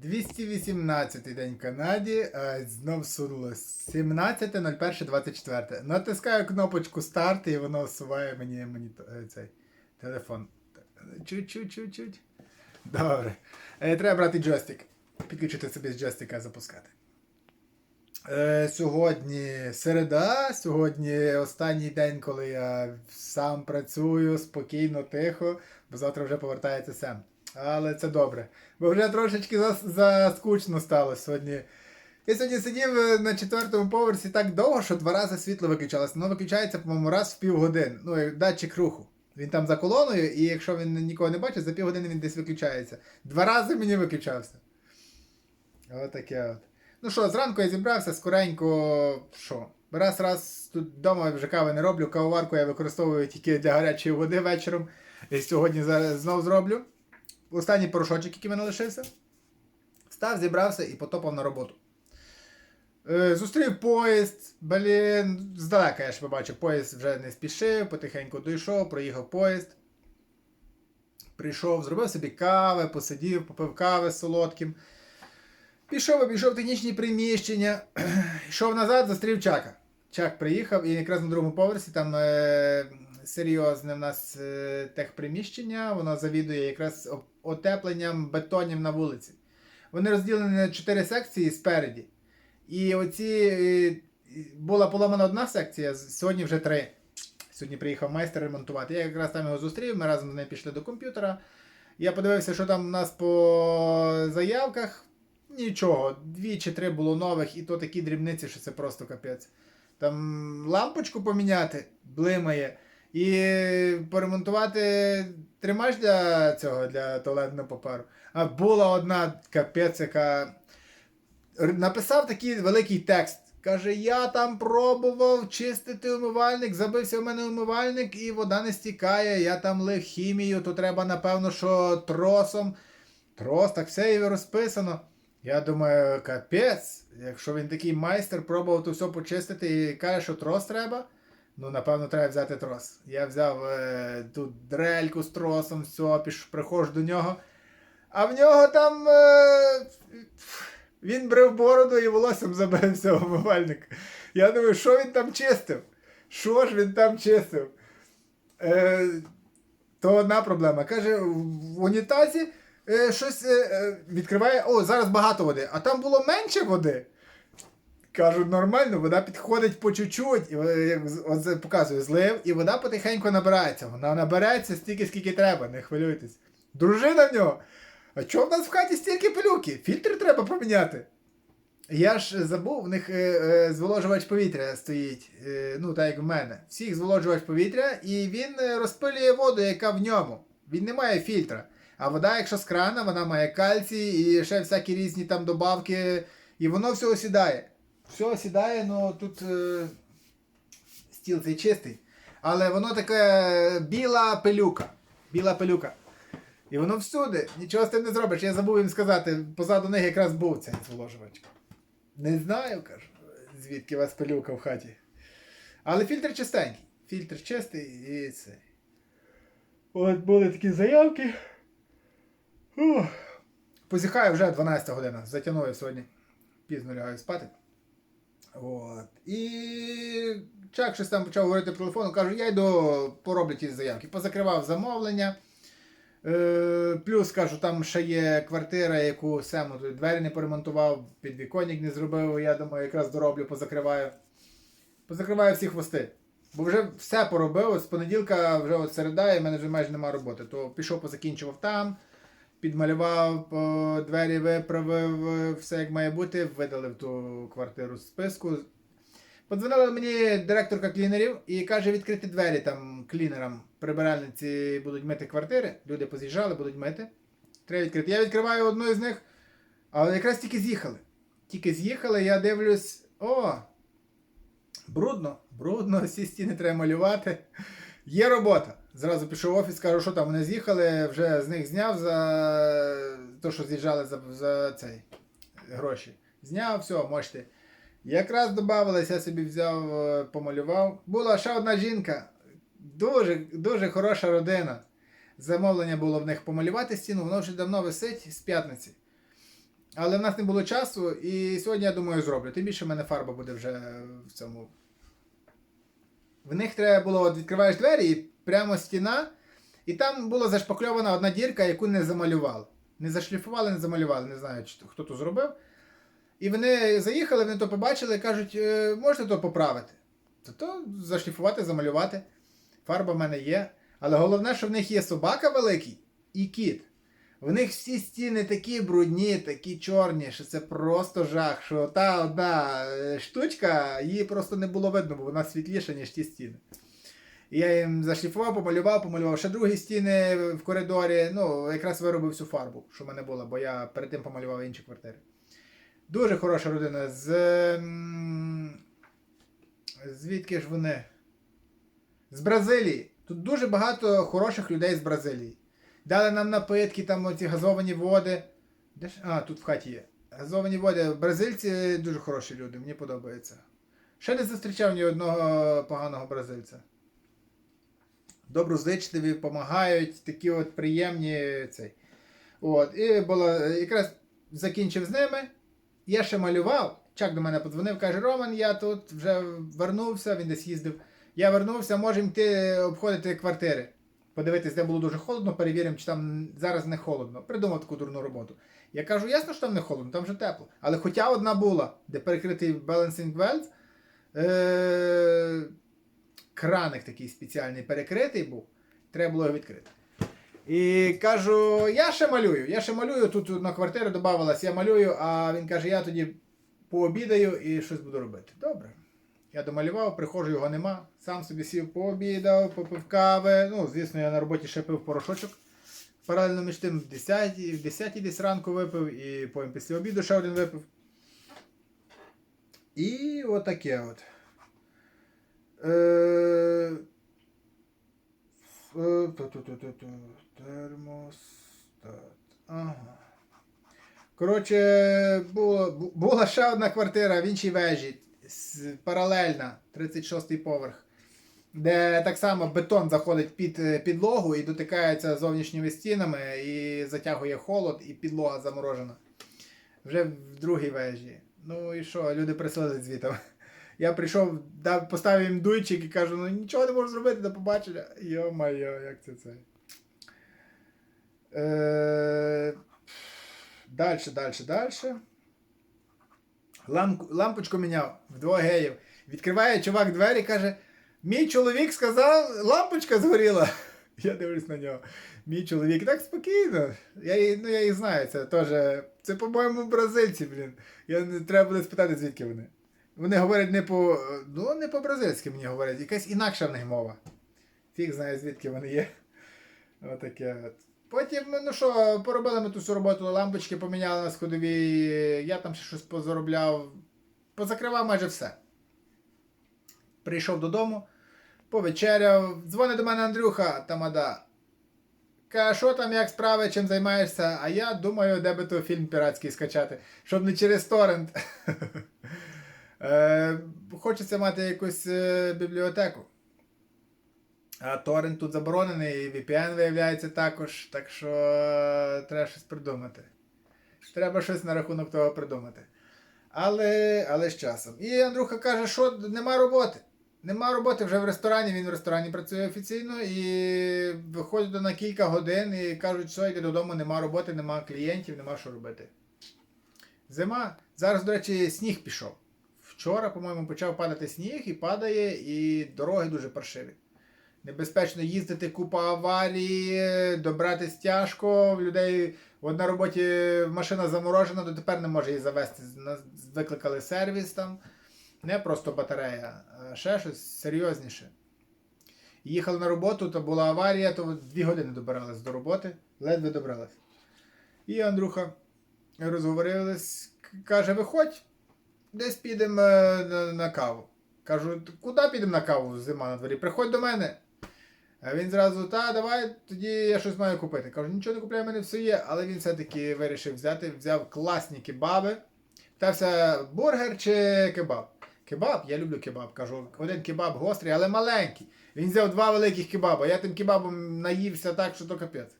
218 день в Канаді, а знов сунулось 17.01.24. Натискаю кнопочку старт і воно всуває мені, мені е, цей телефон. Чуть-чуть-чуть-чуть. Добре. Е, треба брати джойстик. Підключити собі з джойстика запускати. Е, сьогодні середа, сьогодні останній день, коли я сам працюю спокійно, тихо, бо завтра вже повертається Сем. Але це добре. Бо вже трошечки зас- заскучно стало сьогодні. Я сьогодні сидів е, на четвертому поверсі так довго, що два рази світло виключалося. Воно виключається, по-моєму, раз в півгодини. Ну, датчик руху. Він там за колоною, і якщо він нікого не бачить, за півгодини він десь виключається. Два рази мені виключався. Отаке от. Ну що, зранку я зібрався скоренько. Що? Раз раз тут вдома вже кави не роблю, кавоварку я використовую тільки для гарячої води вечором. І сьогодні знов зроблю. Останній порошочок, який в мене лишився. Став, зібрався і потопав на роботу. Е, зустрів поїзд, блін, здалека я ж побачив, поїзд вже не спішив, потихеньку дійшов, проїхав поїзд. Прийшов, зробив собі кави, посидів, попив кави з солодким. Пішов, обійшов технічні приміщення, йшов назад, зустрів Чака. Чак приїхав і якраз на другому поверсі там е, серйозне в нас е, техприміщення, воно завідує якраз отепленням бетонів на вулиці. Вони розділені на чотири секції спереді. І оці е, була поламана одна секція, сьогодні вже три. Сьогодні приїхав майстер ремонтувати. Я якраз там його зустрів, ми разом з ним пішли до комп'ютера. Я подивився, що там у нас по заявках. Нічого, дві чи три було нових, і то такі дрібниці, що це просто капець. Там лампочку поміняти, блимає. І поремонтувати тримач для цього, для туалетного паперу. А була одна капець, яка написав такий великий текст. Каже, я там пробував чистити умивальник, забився в мене умивальник і вода не стікає, я там лив хімію, то треба, напевно, що тросом. Трос, так все і розписано. Я думаю, капець, якщо він такий майстер, пробував то все почистити і каже, що трос треба, ну напевно треба взяти трос. Я взяв е, тут дрельку з тросом, все, піш, приходжу до нього. А в нього там. Е, він брив бороду і волоссям забився умивальник. Я думаю, що він там чистив? Що ж він там чистив? Е, то одна проблема. Каже, в унітазі е, щось е, е, відкриває. О, зараз багато води, а там було менше води. Кажу, нормально, вода підходить по чуть-чуть, і е, з- от злив, і вода потихеньку набирається. Вона набереться стільки, скільки треба, не хвилюйтесь. Дружина в нього. А чого в нас в хаті стільки пилюки? Фільтр треба поміняти. Я ж забув, в них е, е, зволожувач повітря стоїть, е, ну так як в мене. Всіх зволожувач повітря, і він е, розпилює воду, яка в ньому. Він не має фільтра. А вода, якщо з крана, вона має кальцій і ще всякі різні там добавки, і воно все осідає. Все осідає, ну тут е, стіл цей чистий. Але воно таке біла пилюка. Біла пилюка. І воно всюди, нічого з тим не зробиш. Я забув їм сказати, позаду них якраз був цей зволожувач. Не знаю, кажу, звідки у вас пилюка в хаті. Але фільтр чистенький. Фільтр чистий і це. От були такі заявки. Позіхаю вже 12 година. Затягнув я сьогодні. Пізно лягаю спати. От. І Чак щось там почав говорити по телефону, кажу, я йду пороблю ті заявки. Позакривав замовлення. Е, плюс кажу, там ще є квартира, яку тут двері не поремонтував, підвіконник не зробив. Я думаю, якраз дороблю, позакриваю. Позакриваю всі хвости. Бо вже все поробив. З понеділка вже от середа, і в мене вже майже немає роботи. То пішов, позакінчував там, підмалював, двері виправив, е, все як має бути, видалив ту квартиру з списку. Подзвонила мені директорка клінерів і каже відкрити двері там клінерам. Прибиральниці будуть мити квартири. Люди поз'їжджали, будуть мити. Треба відкрити. Я відкриваю одну з них, але якраз тільки з'їхали. Тільки з'їхали, я дивлюсь, о! Брудно, брудно, всі стіни треба малювати. Є робота. Зразу пішов в офіс, кажу, що там вони з'їхали, вже з них зняв за те, що з'їжджали за, за цей гроші. Зняв, все, можете. Якраз додавалось, я собі взяв, е, помалював. Була ще одна жінка, дуже, дуже хороша родина. Замовлення було в них помалювати стіну, воно вже давно висить з п'ятниці. Але в нас не було часу, і сьогодні, я думаю, зроблю. Тим більше в мене фарба буде вже в цьому. В них треба було, от відкриваєш двері і прямо стіна, і там була зашпакльована одна дірка, яку не замалювали. Не зашліфували, не замалювали, не знаю, хто то зробив. І вони заїхали, вони то побачили і кажуть, «Е, можете то поправити. То, то зашліфувати, замалювати. Фарба в мене є. Але головне, що в них є собака великий і кіт. В них всі стіни такі брудні, такі чорні, що це просто жах. Що та одна е, штучка, її просто не було видно, бо вона світліша, ніж ті стіни. Я їм зашліфував, помалював, помалював. Ще другі стіни в коридорі. Ну, якраз виробив всю фарбу, що в мене була, бо я перед тим помалював інші квартири. Дуже хороша родина. З. Звідки ж вони? З Бразилії. Тут дуже багато хороших людей з Бразилії. Дали нам напитки, там оці газовані води. Де ж? А, тут в хаті є. Газовані води. Бразильці дуже хороші люди, мені подобається. Ще не зустрічав ні одного поганого бразильця. Доброзичливі, допомагають, такі от приємні цей. От, і було, якраз закінчив з ними. Я ще малював. Чак до мене подзвонив, каже: Роман, я тут вже вернувся, він десь їздив. Я вернувся, можемо йти обходити квартири. Подивитись, де було дуже холодно, перевіримо, чи там зараз не холодно. Придумав таку дурну роботу. Я кажу, ясно, що там не холодно, там вже тепло. Але хоча одна була, де перекритий balancing wells, е- краник такий спеціальний перекритий був, треба було його відкрити. І кажу, я ще малюю, я ще малюю, тут на квартиру додавалась, я малюю, а він каже, я тоді пообідаю і щось буду робити. Добре. Я домалював, приходжу, його нема. Сам собі сів, пообідав, попив кави. Ну, звісно, я на роботі ще пив порошочок. Паралельно між тим в 10, в 10 десь ранку випив, і потім після обіду ще один випив. І отаке от. Е... Е. Термостат. Ага. Коротше, було, бу- була ще одна квартира в іншій вежі, паралельна, 36-й поверх, де так само бетон заходить під е, підлогу і дотикається зовнішніми стінами, і затягує холод, і підлога заморожена. Вже в другій вежі. Ну і що, люди присилили звітом. Я прийшов, дав, поставив їм дуйчик і кажу, ну нічого не можу зробити, до побачення. Йо-моє, як це це. Е... Дальше, дальше, дальше. Ламп, лампочку міняв вдвох геїв. Відкриває чувак двері і каже: Мій чоловік сказав, лампочка згоріла. Я дивлюсь на нього. Мій чоловік так спокійно. Я, її- ну, я їх знаю, це теж. Це, по-моєму, бразильці, блін. Я не треба буде спитати, звідки вони. Вони говорять не по. Ну, не по-бразильськи мені говорять, якась інакша в них мова. Фіг знає, звідки вони є. Отаке от. Потім, ну що, поробили ми ту всю роботу, лампочки поміняли на сходовій, я там ще щось позаробляв. Позакривав майже все. Прийшов додому, повечеряв, дзвонить до мене Андрюха Тамада. Каже, що там, як справи, чим займаєшся? А я думаю, де би то фільм піратський скачати, щоб не через торрент. Е, Хочеться мати якусь е, бібліотеку. А торрент тут заборонений, і VPN виявляється також, так що е, треба щось придумати. Треба щось на рахунок того придумати. Але, але з часом. І Андрюха каже, що нема роботи. Нема роботи вже в ресторані, він в ресторані працює офіційно і виходить на кілька годин і кажуть, що йде додому, нема роботи, нема клієнтів, нема що робити. Зима. Зараз, до речі, сніг пішов. Вчора, по-моєму, почав падати сніг і падає, і дороги дуже паршиві. Небезпечно їздити, купа аварій, добратись тяжко. В людей от на роботі машина заморожена, дотепер не може її завести. Викликали сервіс там. Не просто батарея, а ще щось серйозніше. Їхали на роботу, то була аварія, то дві години добирались до роботи, ледве добрались. І Андрюха розговорились, каже: виходь, десь підемо е, на каву. Кажу, куди підемо на каву зима на дворі? Приходь до мене. А він зразу, та, давай, тоді я щось маю купити. Кажу, нічого не купляй, в мене все є, але він все-таки вирішив взяти, взяв класні кебаби. Питався, бургер чи кебаб? Кебаб, я люблю кебаб. Кажу, один кебаб гострий, але маленький. Він взяв два великих кебаба. Я тим кебабом наївся так, що то капець.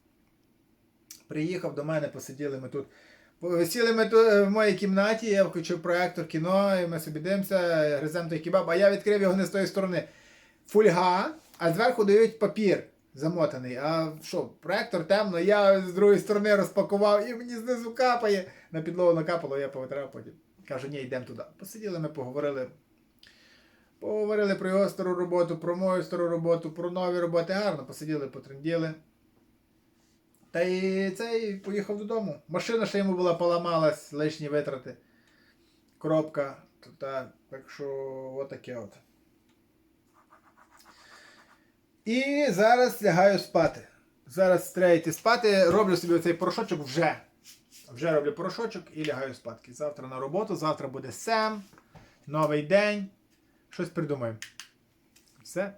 Приїхав до мене, посиділи ми тут, Сіли ми ту- в моїй кімнаті, я включив проектор кіно, і ми собі дивимося, гриземо той кебаб, а я відкрив його не з тої сторони. Фульга, а зверху дають папір замотаний. А що, проектор темно, я з другої сторони розпакував і мені знизу капає. На підлогу накапало, я повитрав потім. Кажу, ні, йдемо туди. Посиділи, ми поговорили. Поговорили про його стару роботу, про мою стару роботу, про нові роботи. Гарно посиділи, потренділи. Та й цей поїхав додому. Машина ще йому була поламалась, лишні витрати. Коробка. То так, так що отаке от. І зараз лягаю спати. Зараз треба йти спати, роблю собі оцей порошочок вже. Вже роблю порошочок і лягаю спадки. Завтра на роботу, завтра буде Сем, новий день. Щось придумаємо. Все.